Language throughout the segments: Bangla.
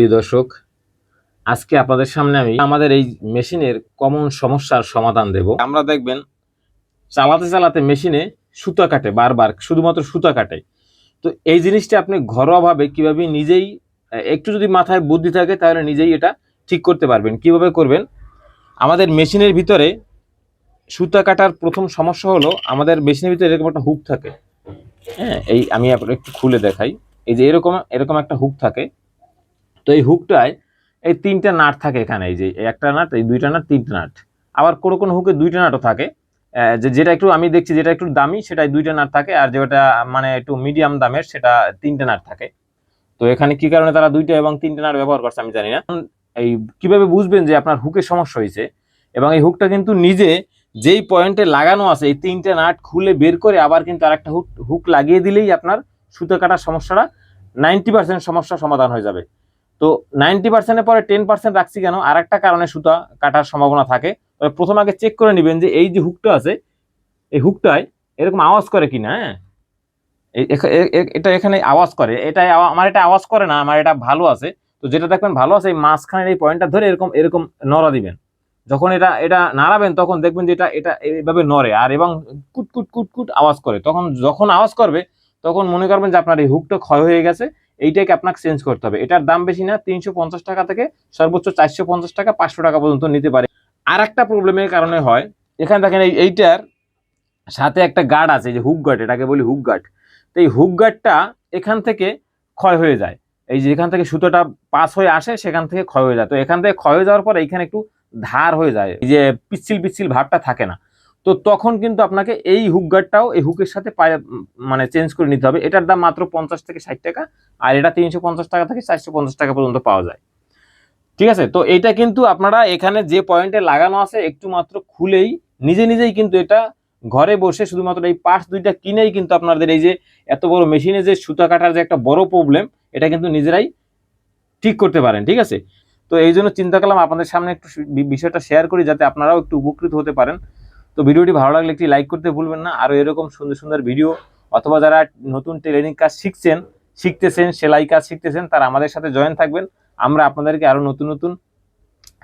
প্রিয় দর্শক, আজকে আপনাদের সামনে আমি আমাদের এই মেশিনের কমন সমস্যার সমাধান দেব। আমরা দেখবেন, চালাতে চালাতে মেশিনে সুতা কাটে বারবার, শুধুমাত্র সুতা কাটে। তো এই জিনিসটা আপনি ঘরোয়াভাবে কীভাবে নিজেই, একটু যদি মাথায় বুদ্ধি থাকে তাহলে নিজেই এটা ঠিক করতে পারবেন। কীভাবে করবেন? আমাদের মেশিনের ভিতরে সুতা কাটার প্রথম সমস্যা হলো আমাদের মেশিনের ভিতরে এরকম একটা হুক থাকে। হ্যাঁ এই আমি একটু খুলে দেখাই। এই যে এরকম এরকম একটা হুক থাকে। তো এই হুকটায় এই তিনটা নাট থাকে এখানে, এই যে একটা নাট, এই দুইটা নাট, তিনটা নাট। আবার কোনো কোনো হুকে দুইটা নাটও থাকে। যে যেটা একটু আমি দেখছি যেটা একটু দামি সেটাই দুইটা নাট থাকে, আর যেটা মানে একটু মিডিয়াম দামের, সেটা তিনটা নাট থাকে। তো এখানে কি কারণে তারা দুইটা এবং তিনটা নাট ব্যবহার করছে আমি জানি না। এই কীভাবে বুঝবেন যে আপনার হুকের সমস্যা হয়েছে? এবং এই হুকটা কিন্তু নিজে যেই পয়েন্টে লাগানো আছে, এই তিনটে নাট খুলে বের করে আবার কিন্তু আরেকটা হুক হুক লাগিয়ে দিলেই আপনার সুতো কাটার সমস্যাটা নাইনটি পার্সেন্ট সমস্যা সমাধান হয়ে যাবে। তো নাইনটি পার্সেন্টের পরে টেন পার্সেন্ট রাখছি কেন? আর একটা কারণে সুতা কাটার সম্ভাবনা থাকে। তবে প্রথম আগে চেক করে নেবেন যে এই যে হুকটা আছে, এই হুকটায় এরকম আওয়াজ করে হ্যাঁ? এখ- এ- এ- এটা এখানে আওয়াজ করে। এটা আমার এটা আওয়াজ করে না, আমার এটা ভালো আছে। তো যেটা দেখবেন ভালো আছে, এই মাঝখানের এই পয়েন্টটা ধরে এরকম এরকম নড়া দিবেন। যখন এটা এটা নাড়াবেন, তখন দেখবেন যে এটা এটা এইভাবে নড়ে আর এবং কুট কুট কুট কুট আওয়াজ করে। তখন যখন আওয়াজ করবে, তখন মনে করবেন যে আপনার এই হুকটা ক্ষয় হয়ে গেছে। এইটাকে আপনাকে চেঞ্জ করতে হবে। এটার দাম বেশি না, তিনশো পঞ্চাশ টাকা থেকে সর্বোচ্চ চারশো পঞ্চাশ টাকা, পাঁচশো টাকা পর্যন্ত নিতে পারে। আর একটা প্রবলেমের কারণে হয়, এখানে দেখেন এই এইটার সাথে একটা গার্ড আছে যে হুক গার্ড এটাকে বলি হুক গার্ড তো এই হুক গার্ডটা এখান থেকে ক্ষয় হয়ে যায়। এই যে এখান থেকে সুতোটা পাস হয়ে আসে, সেখান থেকে ক্ষয় হয়ে যায়। তো এখান থেকে ক্ষয় হয়ে যাওয়ার পর এইখানে একটু ধার হয়ে যায়। এই যে পিচ্ছিল পিচ্ছিল ভাবটা থাকে না। তো তখন কিন্তু আপনাকে এই হুক গার্ডটাও এই হুকের সাথে পায়ে- মানে চেঞ্জ করে নিতে হবে। এটার দাম মাত্র পঞ্চাশ থেকে ষাট টাকা আর এটা তিনশো পঞ্চাশ টাকা থেকে চারশো পঞ্চাশ টাকা পর্যন্ত পাওয়া যায়। ঠিক আছে? তো এটা কিন্তু আপনারা এখানে যে পয়েন্টে লাগানো আছে একটু মাত্র খুলেই, নিজে নিজেই কিন্তু এটা ঘরে বসে শুধুমাত্র এই পার্টস দুইটা কিনেই কিন্তু আপনাদের এই যে এত বড় মেশিনে যে সুতা কাটার যে একটা বড় প্রবলেম এটা কিন্তু নিজেরাই ঠিক করতে পারেন। ঠিক আছে? তো এই জন্য চিন্তা করলাম আপনাদের সামনে একটু বিষয়টা শেয়ার করি যাতে আপনারাও একটু উপকৃত হতে পারেন। তো ভিডিওটি ভালো লাগলে একটি লাইক করতে ভুলবেন না। আরও এরকম সুন্দর সুন্দর ভিডিও অথবা যারা নতুন টেলারিং কাজ শিখছেন, শিখতেছেন, সেলাই কাজ শিখতেছেন, তারা আমাদের সাথে জয়েন থাকবেন। আমরা আপনাদেরকে আরও নতুন নতুন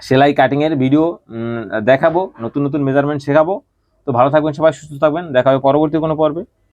সেলাই কাটিংয়ের ভিডিও দেখাবো, নতুন নতুন মেজারমেন্ট শেখাবো। তো ভালো থাকবেন সবাই, সুস্থ থাকবেন। দেখা হবে পরবর্তী কোনো পর্বে।